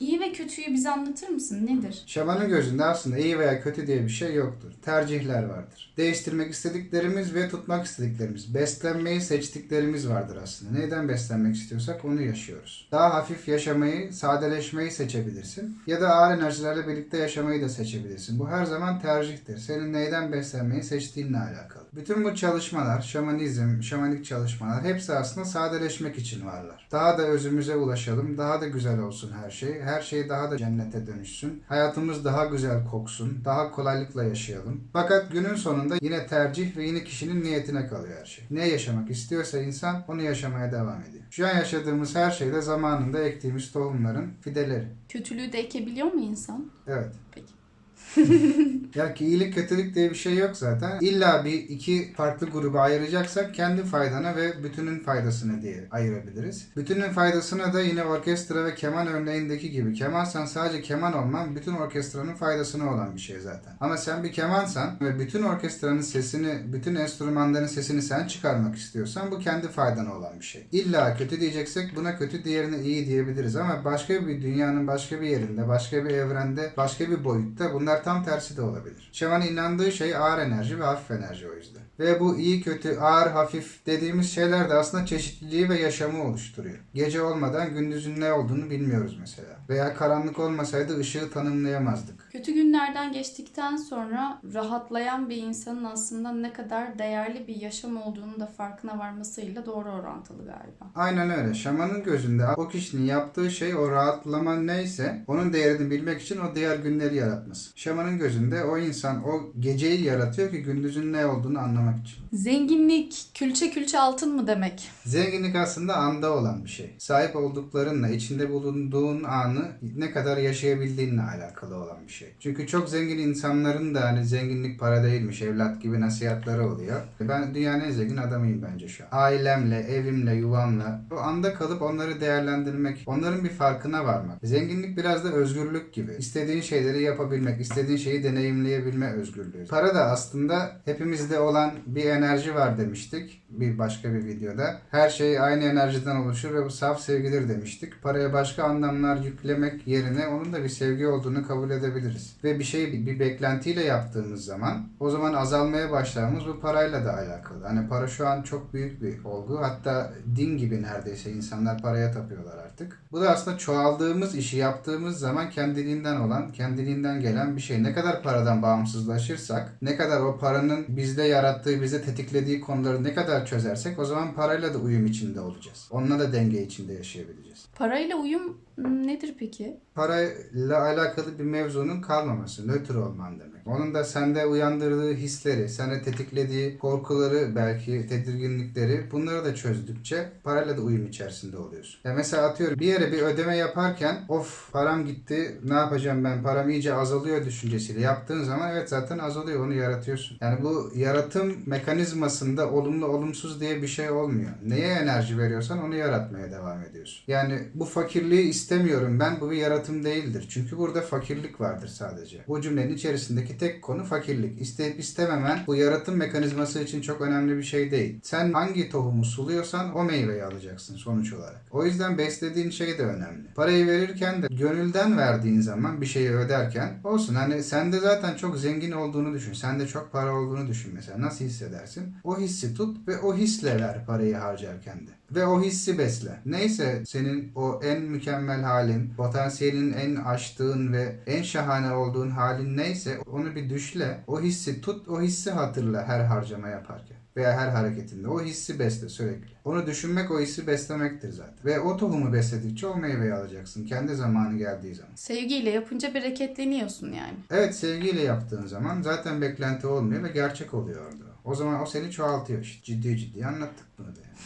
İyi ve kötüyü bize anlatır mısın? Nedir? Şamanın gözünde aslında iyi veya kötü diye bir şey yoktur. Tercihler vardır. Değiştirmek istediklerimiz ve tutmak istediklerimiz. Beslenmeyi seçtiklerimiz vardır aslında. Neyden beslenmek istiyorsak onu yaşıyoruz. Daha hafif yaşamayı, sadeleşmeyi seçebilirsin. Ya da ağır enerjilerle birlikte yaşamayı da seçebilirsin. Bu her zaman tercihtir. Senin neyden beslenmeyi seçtiğinle alakalı. Bütün bu çalışmalar, şamanizm, şamanik çalışmalar hepsi aslında sadeleşmek için varlar. Daha da özümüze ulaşalım, daha da güzel olsun her şey. Her şey daha da cennete dönüşsün. Hayatımız daha güzel koksun, daha kolaylıkla yaşayalım. Fakat günün sonunda yine tercih ve yine kişinin niyetine kalıyor her şey. Ne yaşamak istiyorsa insan onu yaşamaya devam ediyor. Şu an yaşadığımız her şey de zamanında ektiğimiz tohumların fideleri. Kötülüğü de ekebiliyor mu insan? Evet. Peki. Ya ki iyilik kötülük diye bir şey yok zaten. İlla bir iki farklı gruba ayıracaksak kendi faydana ve bütünün faydasına diye ayırabiliriz. Bütünün faydasına da yine orkestra ve keman örneğindeki gibi. Kemansan sadece keman olman bütün orkestranın faydasına olan bir şey zaten. Ama sen bir kemansan ve bütün orkestranın sesini, bütün enstrümanların sesini sen çıkarmak istiyorsan bu kendi faydana olan bir şey. İlla kötü diyeceksek buna kötü diğerine iyi diyebiliriz ama başka bir dünyanın başka bir yerinde, başka bir evrende, başka bir boyutta bunlar tam tersi de olabilir. Şamanın inandığı şey ağır enerji ve hafif enerji o yüzden. Ve bu iyi kötü, ağır hafif dediğimiz şeyler de aslında çeşitliliği ve yaşamı oluşturuyor. Gece olmadan gündüzün ne olduğunu bilmiyoruz mesela. Veya karanlık olmasaydı ışığı tanımlayamazdık. Kötü günlerden geçtikten sonra rahatlayan bir insanın aslında ne kadar değerli bir yaşam olduğunu da farkına varmasıyla doğru orantılı galiba. Aynen öyle. Şamanın gözünde o kişinin yaptığı şey o rahatlama neyse onun değerini bilmek için o diğer günleri yaratması. Şamanın gözünde o insan o geceyi yaratıyor ki gündüzün ne olduğunu anlamak için. Zenginlik külçe külçe altın mı demek? Zenginlik aslında anda olan bir şey. Sahip olduklarınla, içinde bulunduğun anı ne kadar yaşayabildiğinle alakalı olan bir şey. Çünkü çok zengin insanların da hani zenginlik para değilmiş, evlat gibi nasihatları oluyor. Ben dünyanın en zengin adamıyım bence şu an. Ailemle, evimle, yuvamla o anda kalıp onları değerlendirmek, onların bir farkına varmak. Zenginlik biraz da özgürlük gibi. İstediğin şeyleri yapabilmek, istediğin şeyi deneyimleyebilme özgürlüğü. Para da aslında hepimizde olan bir enerji var demiştik bir başka bir videoda. Her şey aynı enerjiden oluşur ve bu saf sevgidir demiştik. Paraya başka anlamlar yüklemek yerine onun da bir sevgi olduğunu kabul edebiliriz. Ve bir şeyi bir beklentiyle yaptığımız zaman o zaman azalmaya başlamamız bu parayla da alakalı. Hani para şu an çok büyük bir olgu. Hatta din gibi neredeyse insanlar paraya tapıyorlar artık. Bu da aslında çoğaldığımız işi yaptığımız zaman kendiliğinden olan, kendiliğinden gelen bir şey. Ne kadar paradan bağımsızlaşırsak, ne kadar o paranın bizde yarattığı, bizde tetiklediği konuları ne kadar çözersek o zaman parayla da uyum içinde olacağız. Onunla da denge içinde yaşayabileceğiz. Parayla uyum nedir peki? Parayla alakalı bir mevzunun kalmaması, nötr olman demek. Onun da sende uyandırdığı hisleri, sende tetiklediği korkuları, belki tedirginlikleri bunları da çözdükçe parayla da uyum içerisinde oluyorsun. Ya mesela atıyorum bir yere bir ödeme yaparken of param gitti ne yapacağım ben param iyice azalıyor düşüncesiyle yaptığın zaman evet zaten azalıyor onu yaratıyorsun. Yani bu yaratım mekanizmasında olumlu olumsuz diye bir şey olmuyor. Neye enerji veriyorsan onu yaratmaya devam ediyorsun. Yani bu fakirliği istemiyorum ben bu bir yaratım değildir. Çünkü burada fakirlik vardır sadece. Bu cümlenin içerisindeki tek konu fakirlik. İsteyip istememen bu yaratım mekanizması için çok önemli bir şey değil. Sen hangi tohumu suluyorsan o meyveyi alacaksın sonuç olarak. O yüzden beslediğin şey de önemli. Parayı verirken de gönülden verdiğin zaman bir şeyi öderken olsun hani sende zaten çok zengin olduğunu düşün. Sende çok para olduğunu düşün mesela. Nasıl hissedersin? O hissi tut ve o hisle ver parayı harcarken de. Ve o hissi besle. Neyse senin o en mükemmel halin, potansiyelin en aştığın ve en şahane olduğun halin neyse onu bir düşle. O hissi tut, o hissi hatırla her harcama yaparken veya her hareketinde. O hissi besle sürekli. Onu düşünmek o hissi beslemektir zaten. Ve o tohumu besledikçe o meyveyi alacaksın. Kendi zamanı geldiği zaman. Sevgiyle yapınca bereketleniyorsun yani. Evet sevgiyle yaptığın zaman zaten beklenti olmuyor ve gerçek oluyor orada. O zaman o seni çoğaltıyor işte. Ciddi ciddi anlattık bunu da yani.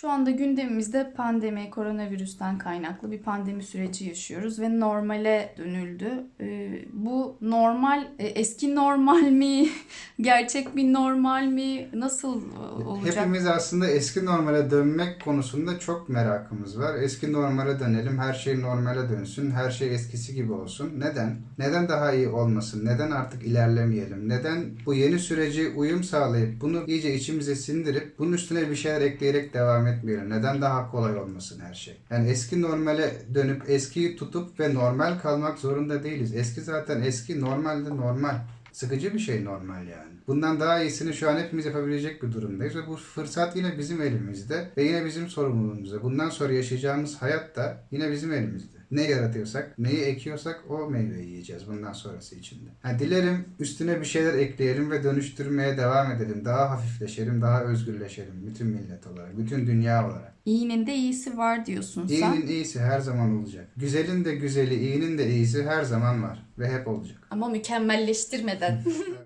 Şu anda gündemimizde pandemi, koronavirüsten kaynaklı bir pandemi süreci yaşıyoruz ve normale dönüldü. Ee, bu normal, e, eski normal mi, gerçek bir normal mi, nasıl e, olacak? Hepimiz aslında eski normale dönmek konusunda çok merakımız var. Eski normale dönelim, her şey normale dönsün, her şey eskisi gibi olsun. Neden? Neden daha iyi olmasın? Neden artık ilerlemeyelim? Neden bu yeni süreci uyum sağlayıp bunu iyice içimize sindirip bunun üstüne bir şeyler ekleyerek devam etmeyelim? Neden daha kolay olmasın her şey? Yani eski normale dönüp eskiyi tutup ve normal kalmak zorunda değiliz. Eski zaten eski, normalde normal. Sıkıcı bir şey normal yani. Bundan daha iyisini şu an hepimiz yapabilecek bir durumdayız ve bu fırsat yine bizim elimizde ve yine bizim sorumluluğumuzda. Bundan sonra yaşayacağımız hayat da yine bizim elimizde. Ne yaratıyorsak, neyi ekiyorsak o meyveyi yiyeceğiz bundan sonrası içinde. Ha, dilerim üstüne bir şeyler ekleyelim ve dönüştürmeye devam edelim. Daha hafifleşelim, daha özgürleşelim bütün millet olarak, bütün dünya olarak. İyinin de iyisi var diyorsun sen. İyinin iyisi her zaman olacak. Güzelin de güzeli, iyinin de iyisi her zaman var ve hep olacak. Ama mükemmelleştirmeden.